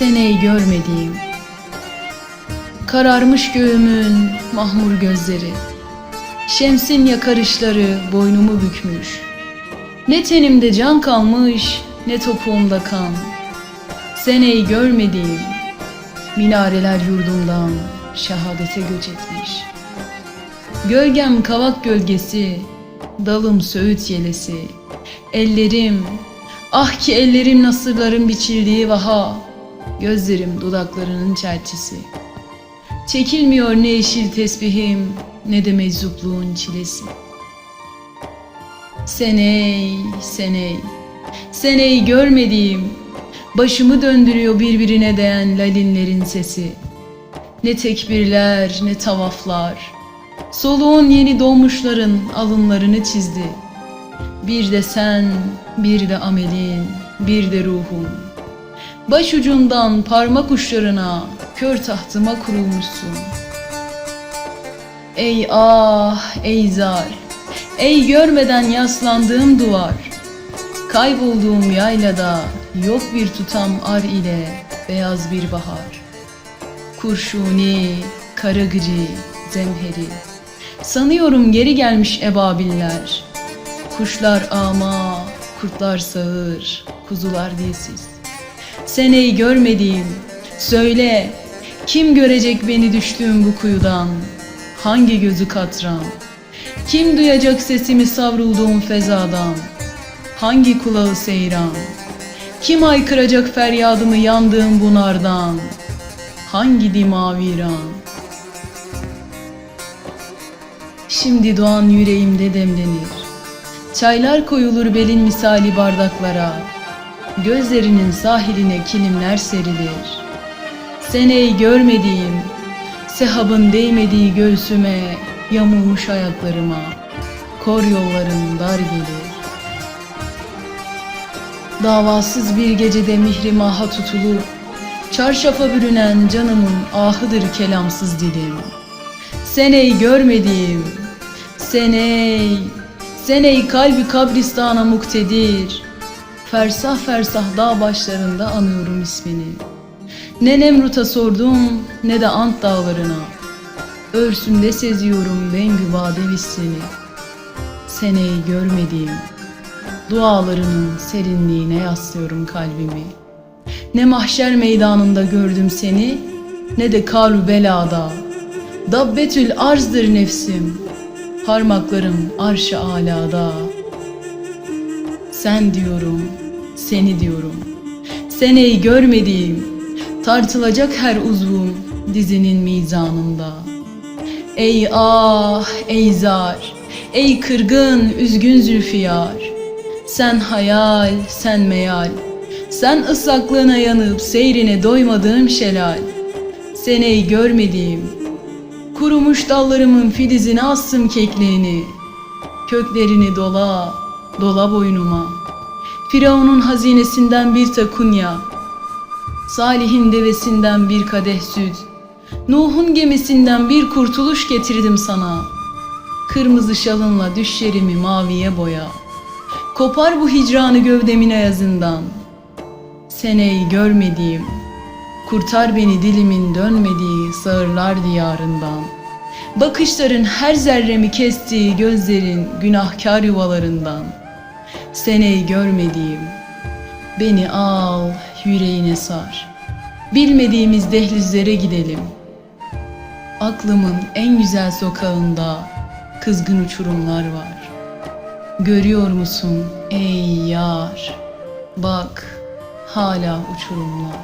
Seneyi görmediğim Kararmış göğümün mahmur gözleri Şemsin yakarışları boynumu bükmüş. Ne tenimde can kalmış ne topuğumda kan. Seneyi görmediğim Minareler yurdumdan şehadete göç etmiş. Gölgem kavak gölgesi Dalım söğüt yelesi. Ellerim Ah ki ellerim nasırların biçildiği vaha Gözlerim dudaklarının çelçisi. Çekilmiyor ne yeşil tesbihim Ne de meczupluğun çilesi. Seney, seney Seney görmediğim Başımı döndürüyor birbirine değen lalinlerin sesi. Ne tekbirler ne tavaflar. Soluğun yeni doğmuşların alınlarını çizdi. Bir de sen, bir de amelin, bir de ruhum Başucundan parmak uçlarına kör tahtıma kurulmuşsun. Ey ah, ey zar, ey görmeden yaslandığım duvar. Kaybolduğum yaylada yok bir tutam ar ile beyaz bir bahar. Kurşuni, karagıcı, zemheri. Sanıyorum geri gelmiş ebabiller. Kuşlar ama, kurtlar sağır, kuzular dilsiz Seneyi görmediğim, söyle. Kim görecek beni düştüğüm bu kuyudan? Hangi gözü katran? Kim duyacak sesimi savrulduğum fezadan? Hangi kulağı seyran? Kim aykıracak feryadımı yandığım bunardan Hangi dima viran Şimdi doğan yüreğimde demlenir. Çaylar koyulur belin misali bardaklara Gözlerinin sahiline kilimler serilir. Seneyi görmediğim Sehabın değmediği göğsüme Yamulmuş ayaklarıma Kor yollarım dar gelir. Davasız bir gecede mihrimaha tutulur Çarşafa bürünen canımın ahıdır kelamsız dilim. Seney görmediğim Seney Seney kalbi kabristana muktedir Fersah fersah dağ başlarında anıyorum ismini. Ne Nemrut'a sordum ne de Ant dağlarına. Örsümde seziyorum bengü bade seni Seneyi görmediğim Dualarının serinliğine yaslıyorum kalbimi. Ne mahşer meydanında gördüm seni Ne de karu belada. Dabbetül arzdır nefsim Parmaklarım arş-ı alada Sen diyorum, seni diyorum. Seneyi görmediğim Tartılacak her uzvum Dizinin mizanında. Ey ah, ey zar Ey kırgın, üzgün zülfiyar. Sen hayal, sen meyal. Sen ıslaklığına yanıp seyrine doymadığım şelal. Seneyi görmediğim Kurumuş dallarımın filizine astım kekliğini. Köklerini dola, dola boynuma. Firavun'un hazinesinden bir takunya Salih'in devesinden bir kadeh süt. Nuh'un gemisinden bir kurtuluş getirdim sana. Kırmızı şalınla düşlerimi maviye boya. Kopar bu hicranı gövdemin ayazından. Seneyi görmediğim Kurtar beni dilimin dönmediği sağırlar diyarından. Bakışların her zerremi kestiği gözlerin günahkar yuvalarından. Seneyi görmediğim, beni al yüreğine sar. Bilmediğimiz dehlizlere gidelim. Aklımın en güzel sokağında kızgın uçurumlar var. Görüyor musun ey yar? Bak hala uçurumlar.